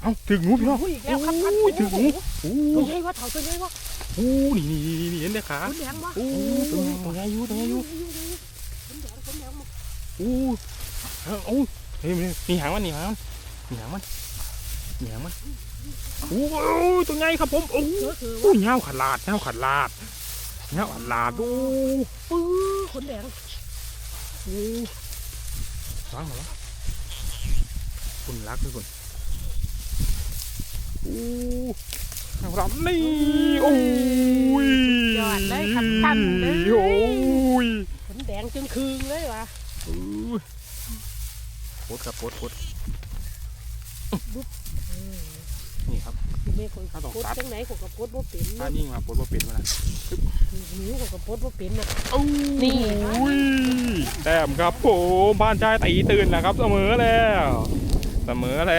เอาถึงงูพี่น้องโอ้ยอีกแล้วครับครับโอ้ยถึงงูโอ้ตัวใหญ่วะเถ่าตัวใหญ่วะโหนี่นี่นี่นี่เห็นได้ขาขนแดงวะโอ้ตัวใหญ่ตัวใหญ่อยู่ตัวใหญ่อยู่ขนแดงขนแดงมาโอ้เอาโอ้เฮ้ยนี่นี่หางมันนี่หางมันนี่หางมันนี่หางมันโอ้ยตัวใหญ่ครับผมโอ้เสือคือโอ้ยเงาขาดลาดเงาขาดลาดเงาขาดลาดโอ้ปื้อขนแดงโอ้ร้างเหรอคุณรักทุกคนโอ้เอารับนี่โอ้ยยอดเลยขันขันเลยโอ้ยขนแดงจึงคืงเลยวะโอ้ยโคตรครับโคตรโคตรนี่ครับแม่คนถ้าต้องกดตัดจังไหนของกระปดบ่เป็นถ้านิ่งมาปวดมาเป็นมาละนิ้วของกระปดบ่เป็นน่ะโอ้นี่ยแต้มครับผมบ้านชายตีตื่นนะครับ เสมอแล้ว เสมอแล้ว